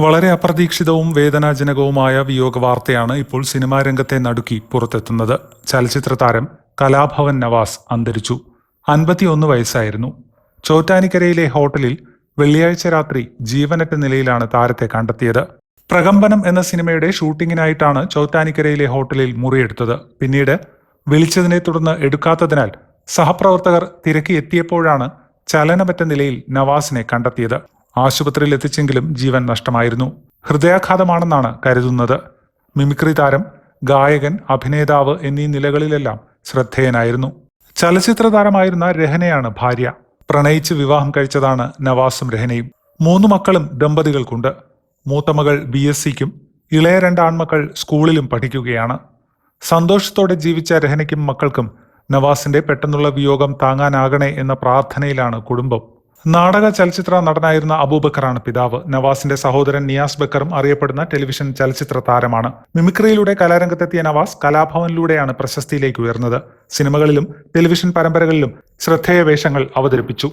വളരെ അപ്രതീക്ഷിതവും വേദനാജനകവുമായ വിയോഗ വാർത്തയാണ് ഇപ്പോൾ സിനിമാ രംഗത്തെ നടുക്കി പുറത്തെത്തുന്നത്. ചലച്ചിത്ര താരം കലാഭവൻ നവാസ് അന്തരിച്ചു. അൻപത്തിയൊന്ന് വയസ്സായിരുന്നു. ചോറ്റാനിക്കരയിലെ ഹോട്ടലിൽ വെള്ളിയാഴ്ച രാത്രി ജീവനറ്റ നിലയിലാണ് താരത്തെ കണ്ടെത്തിയത്. പ്രകമ്പനം എന്ന സിനിമയുടെ ഷൂട്ടിങ്ങിനായിട്ടാണ് ചോറ്റാനിക്കരയിലെ ഹോട്ടലിൽ മുറിയെടുത്തത്. പിന്നീട് വിളിച്ചതിനെ തുടർന്ന് എടുക്കാത്തതിനാൽ സഹപ്രവർത്തകർ തിരക്കി എത്തിയപ്പോഴാണ് ചലനമറ്റ നിലയിൽ നവാസിനെ കണ്ടെത്തിയത്. ആശുപത്രിയിൽ എത്തിച്ചെങ്കിലും ജീവൻ നഷ്ടമായിരുന്നു. ഹൃദയാഘാതമാണെന്നാണ് കരുതുന്നത്. മിമിക്രി താരം ഗായകൻ അഭിനേതാവ് എന്നീ നിലകളിലെല്ലാം ശ്രദ്ധേയനായിരുന്നു. ചലച്ചിത്ര താരമായിരുന്ന രഹനയാണ് ഭാര്യ. പ്രണയിച്ച് വിവാഹം കഴിച്ചതാണ് നവാസും രഹനയും. മൂന്ന് മക്കളും ദമ്പതികൾക്കുണ്ട്. മൂത്ത മകൾ ബി എസ് സിക്കും ഇളയ രണ്ട് ആൺമക്കൾ സ്കൂളിലും പഠിക്കുകയാണ്. സന്തോഷത്തോടെ ജീവിച്ച രഹനയ്ക്കും മക്കൾക്കും നവാസിന്റെ പെട്ടെന്നുള്ള വിയോഗം താങ്ങാനാകണേ എന്ന പ്രാർത്ഥനയിലാണ് കുടുംബം. നാടക ചലച്ചിത്ര നടനായിരുന്ന അബൂബക്കറാണ് പിതാവ്. നവാസിന്റെ സഹോദരൻ നിയാസ് ബക്കറും അറിയപ്പെടുന്ന ടെലിവിഷൻ ചലച്ചിത്ര താരമാണ്. മിമിക്രിയിലൂടെ കലാരംഗത്തെത്തിയ നവാസ് കലാഭവനിലൂടെയാണ് പ്രശസ്തിയിലേക്ക് ഉയർന്നത്. സിനിമകളിലും ടെലിവിഷൻ പരമ്പരകളിലും ശ്രദ്ധേയ വേഷങ്ങൾ അവതരിപ്പിച്ചു.